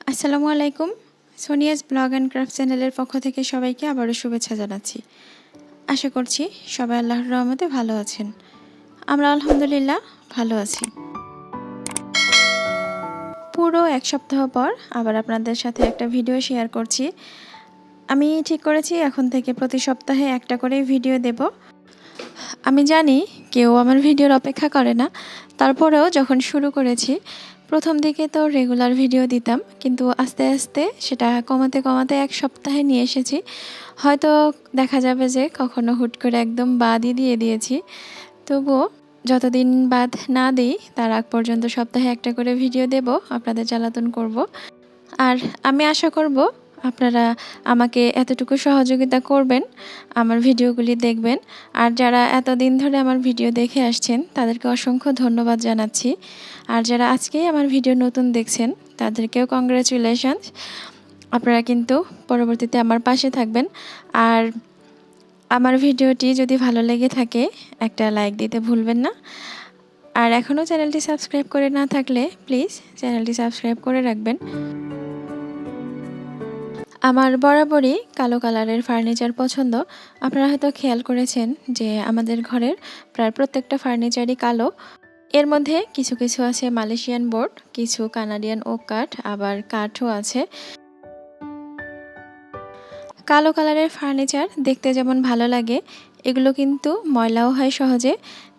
আসসালামু আলাইকুম। Sonia's blog and craft চ্যানেলের পক্ষ থেকে সবাইকে আবারও শুভেচ্ছা জানাচ্ছি। আশা করছি সবাই আল্লাহর রহমতে ভালো আছেন। আমরা আলহামদুলিল্লাহ ভালো আছি। পুরো এক সপ্তাহ পর আবার আপনাদের সাথে একটা ভিডিও শেয়ার করছি। আমি ঠিক করেছি, এখন থেকে প্রতি সপ্তাহে একটা করে ভিডিও দেব। আমি জানি কেউ আমার ভিডিওর অপেক্ষা করে না। তারপরেও যখন শুরু করেছি প্রথম দিকে তো রেগুলার ভিডিও দিতাম, কিন্তু আস্তে আস্তে সেটা কমাতে কমাতে এক সপ্তাহে নিয়ে এসেছি। হয়তো দেখা যাবে যে কখনো হুট করে একদম বাদই দিয়ে দিয়েছি। তবুও যতদিন বাদ না দিই, তার আগ পর্যন্ত সপ্তাহে একটা করে ভিডিও দেব, আপনাদের জ্বালাতন করব। আর আমি আশা করব আপনারা আমাকে এতটুকু সহযোগিতা করবেন, আমার ভিডিওগুলি দেখবেন। আর যারা এতদিন ধরে আমার ভিডিও দেখে আসছেন, তাদেরকে অসংখ্য ধন্যবাদ জানাচ্ছি। আর যারা আজকেই আমার ভিডিও নতুন দেখছেন, তাদেরকেও কংগ্রাচুলেশনস আপনারা কিন্তু পরবর্তীতে আমার পাশে থাকবেন। আর আমার ভিডিওটি যদি ভালো লেগে থাকে, একটা লাইক দিতে ভুলবেন না। আর এখনও চ্যানেলটি সাবস্ক্রাইব করে না থাকলে প্লিজ চ্যানেলটি সাবস্ক্রাইব করে রাখবেন। আমার বরাবরই কালো কালারের ফার্নিচার পছন্দ। আপনারা হয়তো খেয়াল করেছেন যে আমাদের ঘরের প্রায় প্রত্যেকটা ফার্নিচারই কালো। এর মধ্যে কিছু কিছু আছে মালয়েশিয়ান বোর্ড, কিছু কানাডিয়ান ওক কাঠ আবার কাঠও আছে। কালো কালারের ফার্নিচার দেখতে যেমন ভালো লাগে, এগুলো কিন্তু ময়লাও হয় সহজে।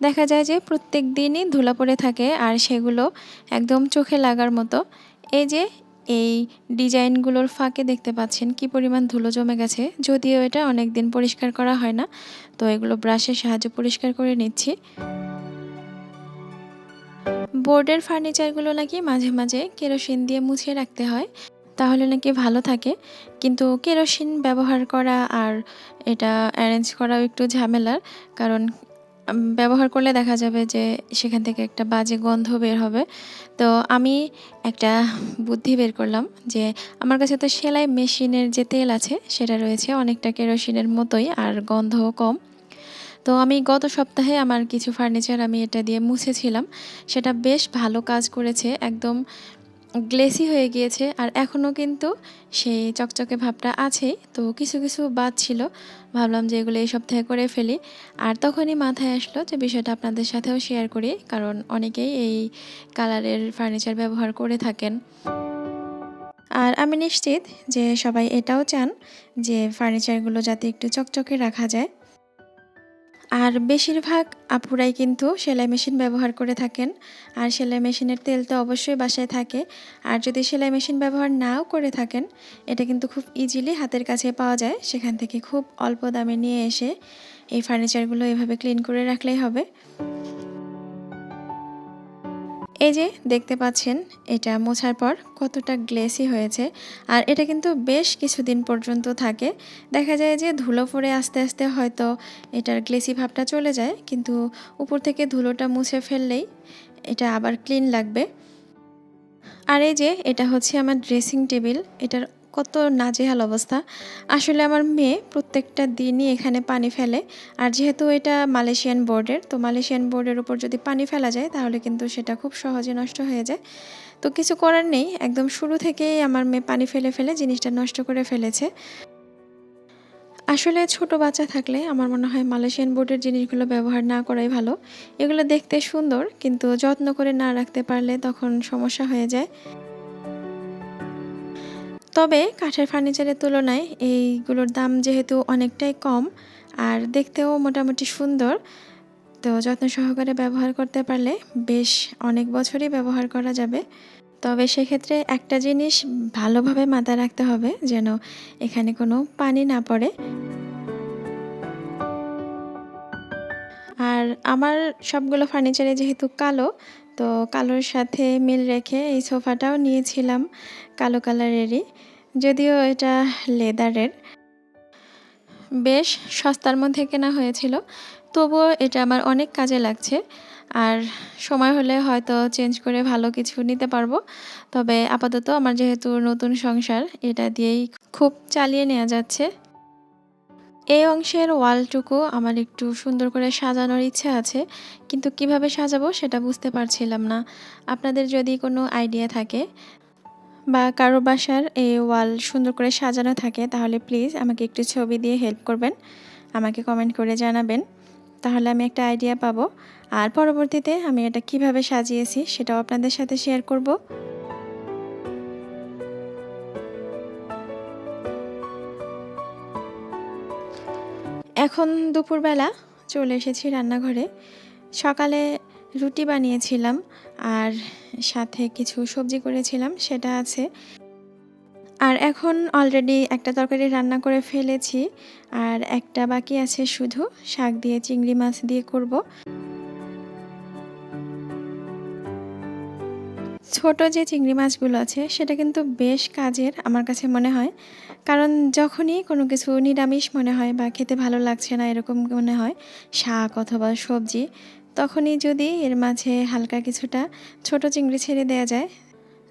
দেখা যায় যে প্রত্যেক দিনই ধুলা পড়ে থাকে আর সেগুলো একদম চোখে লাগার মতো। এই যে এই ডিজাইনগুলোর ফাঁকে দেখতে পাচ্ছেন কি পরিমাণ ধুলো জমে গেছে। যদিও এটা অনেক দিন পরিষ্কার করা হয় না, তো এগুলো ব্রাশের সাহায্যে পরিষ্কার করে নিচ্ছি। বোর্ডের ফার্নিচারগুলো নাকি মাঝে মাঝে কেরোসিন দিয়ে মুছিয়ে রাখতে হয়, তাহলে নাকি ভালো থাকে। কিন্তু কেরোসিন ব্যবহার করা আর এটা অ্যারেঞ্জ করাও একটু ঝামেলার, কারণ ব্যবহার করলে দেখা যাবে যে সেখান থেকে একটা বাজে গন্ধ বের হবে। তো আমি একটা বুদ্ধি বের করলাম যে আমার কাছে তো সেলাই মেশিনের যে তেল আছে সেটা রয়েছে, অনেকটা কেরোসিনের মতোই আর গন্ধও কম। তো আমি গত সপ্তাহে আমার কিছু ফার্নিচার আমি এটা দিয়ে মুছেছিলাম। সেটা বেশ ভালো কাজ করেছে, একদম গ্লেসি হয়ে গিয়েছে আর এখনও কিন্তু সেই চকচকে ভাবটা আছেই তো কিছু কিছু বাদ ছিল। ভাবলাম যে এগুলো এই সপ্তাহে করে ফেলি। আর তখনই মাথায় আসলো যে বিষয়টা আপনাদের সাথেও শেয়ার করি, কারণ অনেকেই এই কালারের ফার্নিচার ব্যবহার করে থাকেন। আর আমি নিশ্চিত যে সবাই এটাও চান যে ফার্নিচারগুলো যাতে একটু চকচকে রাখা যায়। আর বেশিরভাগ আপুরাই কিন্তু সেলাই মেশিন ব্যবহার করে থাকেন। আর সেলাই মেশিনের তেল তো অবশ্যই বাসায় থাকে। আর যদি সেলাই মেশিন ব্যবহার নাও করে থাকেন, এটা কিন্তু খুব ইজিলি হাতের কাছে পাওয়া যায়। সেখান থেকে খুব অল্প দামে নিয়ে এসে এই ফার্নিচারগুলো এভাবে ক্লিন করে রাখলেই হবে। এই যে দেখতে পাচ্ছেন, এটা মোছার পর কতটা গ্লেসি হয়েছে আর এটা কিন্তু বেশ কিছুদিন পর্যন্ত থাকে। দেখা যায় যে ধুলো পরে আস্তে আস্তে হয়তো এটার গ্লেসি ভাবটা চলে যায়, কিন্তু উপর থেকে ধুলোটা মুছে ফেললেই এটা আবার ক্লিন লাগবে। আর এই যে এটা হচ্ছে আমার ড্রেসিং টেবিল এটার কত নাজেহাল অবস্থা। আসলে আমার মেয়ে প্রত্যেকটা দিনই এখানে পানি ফেলে। আর যেহেতু এটা মালয়েশিয়ান বোর্ডের তো মালয়েশিয়ান বোর্ডের উপর যদি পানি ফেলা যায়, তাহলে কিন্তু সেটা খুব সহজে নষ্ট হয়ে যায়। তো কিছু করার নেই, একদম শুরু থেকেই আমার মেয়ে পানি ফেলে ফেলে জিনিসটা নষ্ট করে ফেলেছে। আসলে ছোট বাচ্চা থাকলে আমার মনে হয় মালয়েশিয়ান বোর্ডের জিনিসগুলো ব্যবহার না করাই ভালো। এগুলো দেখতে সুন্দর, কিন্তু যত্ন করে না রাখতে পারলে তখন সমস্যা হয়ে যায়। তবে কাঠের ফার্নিচারের তুলনায় এইগুলোর দাম যেহেতু অনেকটাই কম আর দেখতেও মোটামুটি সুন্দর, তো যত্ন সহকারে ব্যবহার করতে পারলে বেশ অনেক বছরই ব্যবহার করা যাবে। তবে সেক্ষেত্রে একটা জিনিস ভালোভাবে মাথায় রাখতে হবে যেন এখানে কোনো পানি না পড়ে। আর আমার সবগুলো ফার্নিচারে যেহেতু কালো তো কালোর সাথে মিল রেখে এই সোফাটাও নিয়েছিলাম কালো কালারেরই, যদিও এটা লেদারের। বেশ সস্তার মধ্যে কেনা হয়েছিল, তবুও এটা আমার অনেক কাজে লাগছে। আর সময় হলে হয়তো চেঞ্জ করে ভালো কিছু নিতে পারব, তবে আপাতত আমার যেহেতু নতুন সংসার, এটা দিয়েই খুব চালিয়ে নেওয়া যাচ্ছে। এই অংশের ওয়ালটুকু আমার একটু সুন্দর করে সাজানোর ইচ্ছে আছে, কিন্তু কীভাবে সাজাবো সেটা বুঝতে পারছিলাম না। আপনাদের যদি কোনো আইডিয়া থাকে বা কারও বাসার এই ওয়াল সুন্দর করে সাজানো থাকে, তাহলে প্লিজ আমাকে একটু ছবি দিয়ে হেল্প করবেন। আমাকে কমেন্ট করে জানাবেন। তাহলে আমি একটা আইডিয়া পাবো। আর পরবর্তীতে আমি এটা কীভাবে সাজিয়েছি সেটাও আপনাদের সাথে শেয়ার করব। এখন দুপুরবেলা চলে এসেছি রান্নাঘরে। সকালে রুটি বানিয়েছিলাম আর সাথে কিছু সবজি করেছিলাম, সেটা আছে। আর এখন অলরেডি একটা তরকারি রান্না করে ফেলেছি, আর একটা বাকি আছে শুধু শাক দিয়ে, চিংড়ি মাছ দিয়ে করব। ছোট যে চিংড়ি মাছগুলো আছে, সেটা কিন্তু বেশ কাজের আমার কাছে মনে হয়। কারণ যখনই কোনো কিছু নিরামিষ মনে হয় বা খেতে ভালো লাগছে না এরকম মনে হয়, শাক অথবা সবজি, তখনই যদি এর মাঝে হালকা কিছুটা ছোট চিংড়ি ছেড়ে দেওয়া যায়,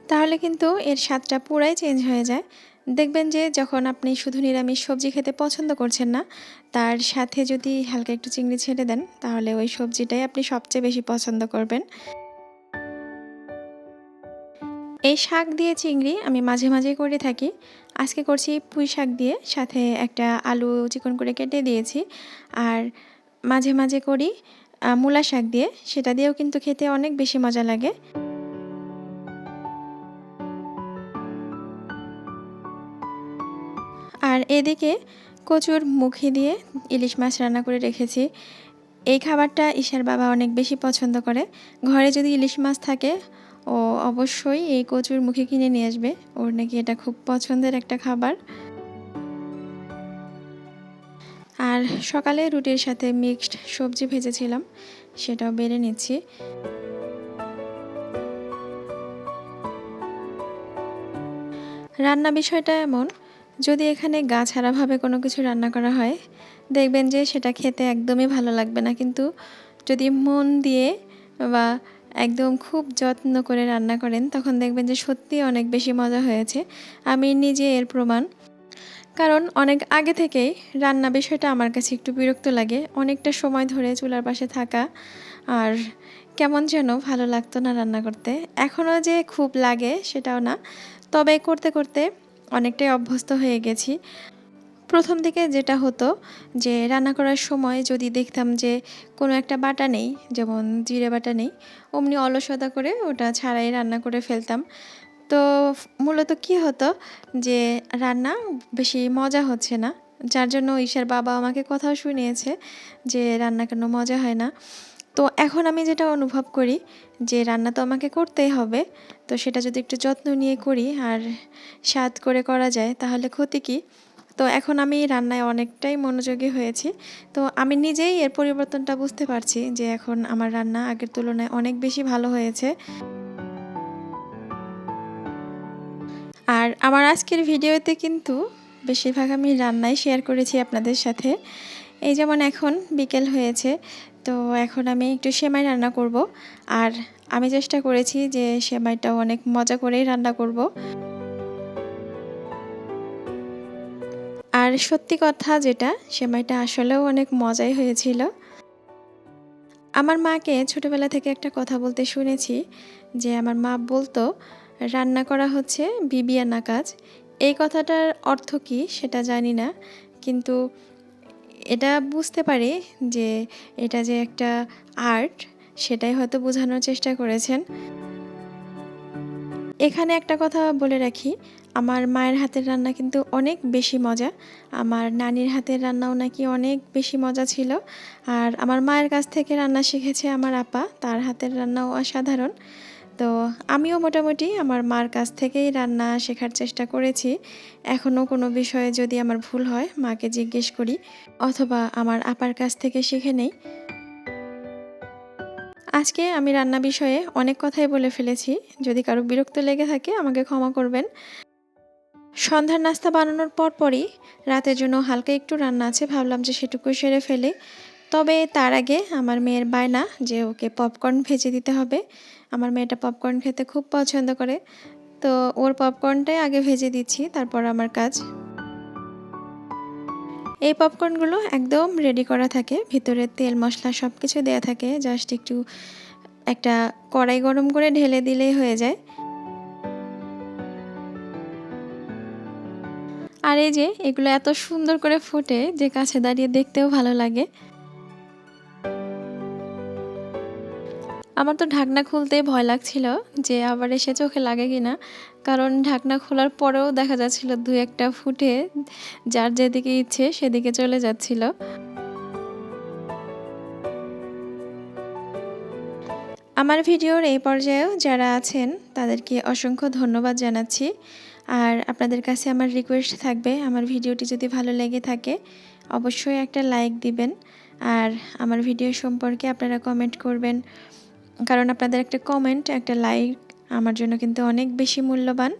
তাহলে কিন্তু এর স্বাদটা পুরাই চেঞ্জ হয়ে যায়। দেখবেন যে যখন আপনি শুধু নিরামিষ সবজি খেতে পছন্দ করছেন না, তার সাথে যদি হালকা একটু চিংড়ি ছেড়ে দেন, তাহলে ওই সবজিটাই আপনি সবচেয়ে বেশি পছন্দ করবেন। এই শাক দিয়ে চিংড়ি আমি মাঝে মাঝে করে থাকি। আজকে করছি পুঁই শাক দিয়ে, সাথে একটা আলু চিকন করে কেটে দিয়েছি। আর মাঝে মাঝে করি মূলা শাক দিয়ে, সেটা দিয়েও কিন্তু খেতে অনেক বেশি মজা লাগে। আর এদিকে কচুর মুখি দিয়ে ইলিশ মাছ রান্না করে রেখেছি। এই খাবারটা ঈশার বাবা অনেক বেশি পছন্দ করে। ঘরে যদি ইলিশ মাছ থাকে ও অবশ্যই এই কচুর মুখে কিনে নিয়ে আসবে। ওর নাকি এটা খুব পছন্দের একটা খাবার। আর সকালে রুটির সাথে মিক্সড সবজি ভেজেছিলাম, সেটাও বেড়ে নিচ্ছি। রান্না বিষয়টা এমন, যদি এখানে গা ছাড়াভাবে কোনো কিছু রান্না করা হয়, দেখবেন যে সেটা খেতে একদমই ভালো লাগবে না। কিন্তু যদি মন দিয়ে বা একদম খুব যত্ন করে রান্না করেন, তখন দেখবেন যে সত্যি অনেক বেশি মজা হয়েছে। আমি নিজে এর প্রমাণ। কারণ অনেক আগে থেকেই রান্না বিষয়টা আমার কাছে একটু বিরক্ত লাগে। অনেকটা সময় ধরে চুলার পাশে থাকা আর কেমন যেন ভালো লাগতো না রান্না করতে। এখনও যে খুব লাগে সেটাও না। তবে করতে করতে অনেকটাই অভ্যস্ত হয়ে গেছি। প্রথম দিকে যেটা হতো যে রান্না করার সময় যদি দেখতাম যে কোনো একটা বাটা নেই, যেমন জিরে বাটা নেই, অমনি অলসতা করে ওটা ছাড়াই রান্না করে ফেলতাম। তো মূলত কি হতো যে রান্না বেশি মজা হচ্ছে না, যার জন্য ঈশার বাবা আমাকে কথাও শুনিয়েছে যে রান্না কেন মজা হয় না। তো এখন আমি যেটা অনুভব করি যে রান্না তো আমাকে করতেই হবে, তো সেটা যদি একটু যত্ন নিয়ে করি আর স্বাদ করে করা যায়, তাহলে ক্ষতি কী? তো এখন আমি রান্নায় অনেকটাই মনোযোগী হয়েছি। তো আমি নিজেই এর পরিবর্তনটা বুঝতে পারছি যে এখন আমার রান্না আগের তুলনায় অনেক বেশি ভালো হয়েছে। আর আমার আজকের ভিডিওতে কিন্তু বেশিরভাগ আমি রান্নাই শেয়ার করেছি আপনাদের সাথে। এই যেমন এখন বিকেল হয়েছে, তো এখন আমি একটু সেমাই রান্না করব। আর আমি চেষ্টা করেছি যে সেমাইটাও অনেক মজা করেই রান্না করব। আর সত্যি কথা যেটা, সেমাইটা আসলেও অনেক মজাই হয়েছিল। আমার মাকে ছোটবেলা থেকে একটা কথা বলতে শুনেছি, যে আমার মা বলতো, রান্না করা হচ্ছে বিবিয়ানা কাজ এই কথাটার অর্থ কি সেটা জানি না, কিন্তু এটা বুঝতে পারি যে এটা যে একটা আর্ট, সেটাই হয়তো বোঝানোর চেষ্টা করেছেন। এখানে একটা কথা বলে রাখি, আমার মায়ের হাতের রান্না কিন্তু অনেক বেশি মজা। আমার নানির হাতের রান্নাও নাকি অনেক বেশি মজা ছিল। আর আমার মায়ের কাছ থেকে রান্না শিখেছে আমার আপা, তার হাতের রান্নাও অসাধারণ। তো আমিও মোটামুটি আমার মার কাছ থেকেই রান্না শেখার চেষ্টা করেছি। এখনও কোনো বিষয়ে যদি আমার ভুল হয়, মাকে জিজ্ঞেস করি, অথবা আমার আপার কাছ থেকে শিখে নেই। আজকে আমি রান্না বিষয়ে অনেক কথাই বলে ফেলেছি। যদি কারও বিরক্ত লেগে থাকে, আমাকে ক্ষমা করবেন। সন্ধ্যার নাস্তা বানানোর পরপরই রাতের জন্য হালকা একটু রান্না আছে, ভাবলাম যে সেটুকু সেরে ফেলে। তবে তার আগে আমার মেয়ের বায়না, যে ওকে পপকর্ন ভেজে দিতে হবে। আমার মেয়েটা পপকর্ন খেতে খুব পছন্দ করে। তো ওর পপকর্নটাই আগে ভেজে দিচ্ছি, তারপর আমার কাজ। এই পপকর্নগুলো একদম রেডি করা থাকে। ভিতরে তেল, মশলা সব কিছু দেওয়া থাকে। জাস্ট একটু একটা কড়াই গরম করে ঢেলে দিলেই হয়ে যায়। আর এই যে, এগুলো এত সুন্দর করে ফোটে, যে কাছে দাঁড়িয়ে দেখতেও ভালো লাগে। আমার তো ঢাকনা খুলতে ভয় লাগছিল যে আবার এসে চোখে লাগে কিনা। কারণ ঢাকনা খোলার পরেও দেখা যাচ্ছিল দু একটা ফুটে যার যেদিকে ইচ্ছে সেদিকে চলে যাচ্ছিল। আমার ভিডিওর এই পর্যায়েও যারা আছেন, তাদেরকে অসংখ্য ধন্যবাদ জানাচ্ছি। আর আপনাদের কাছে আমার রিকোয়েস্ট থাকবে, আমার ভিডিওটি যদি ভালো লেগে থাকে, অবশ্যই একটা লাইক দিবেন। আর আমার ভিডিও সম্পর্কে আপনারা কমেন্ট করবেন। কারণ আপনাদের একটা কমেন্ট একটা লাইক আমার জন্য কিন্তু অনেক বেশি মূল্যবান।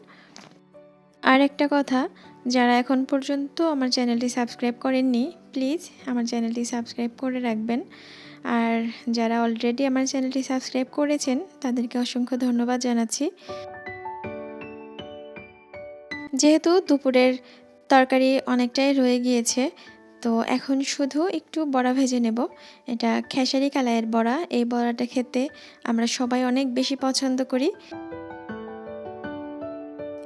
আর একটা কথা, যারা এখন পর্যন্ত আমার চ্যানেলটি সাবস্ক্রাইব করেননি প্লিজ আমার চ্যানেলটি সাবস্ক্রাইব করে রাখবেন। আর যারা অলরেডি আমার চ্যানেলটি সাবস্ক্রাইব করেছেন, তাদেরকে অসংখ্য ধন্যবাদ জানাচ্ছি। যেহেতু দুপুরের তরকারি অনেকটাই রয়ে গিয়েছে তো এখন শুধু একটু বড়া ভেজে নেব। এটা খেসারি কালাইয়ের বড়া। এই বড়াটা খেতে আমরা সবাই অনেক বেশি পছন্দ করি।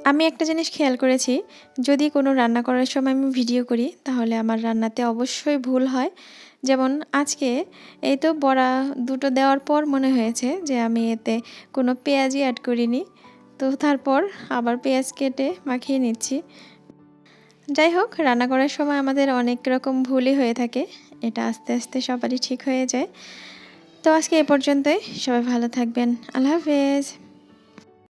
আমি একটা জিনিস খেয়াল করেছি, যদি কোনো রান্না করার সময় আমি ভিডিও করি, তাহলে আমার রান্নাতে অবশ্যই ভুল হয়। যেমন আজকে এই তো বড়া দুটো দেওয়ার পর মনে হয়েছে যে আমি এতে কোনো পেঁয়াজই অ্যাড করিনি। তো তারপর আবার পেঁয়াজ কেটে মাখিয়ে নিচ্ছি। যাই হোক, রান্না করার সময় আমাদের অনেক রকম ভুলই হয়ে থাকে। এটা আস্তে আস্তে সবারই ঠিক হয়ে যায়। তো আজকে এ পর্যন্তই। সবাই ভালো থাকবেন। আল্লাহ হাফেজ।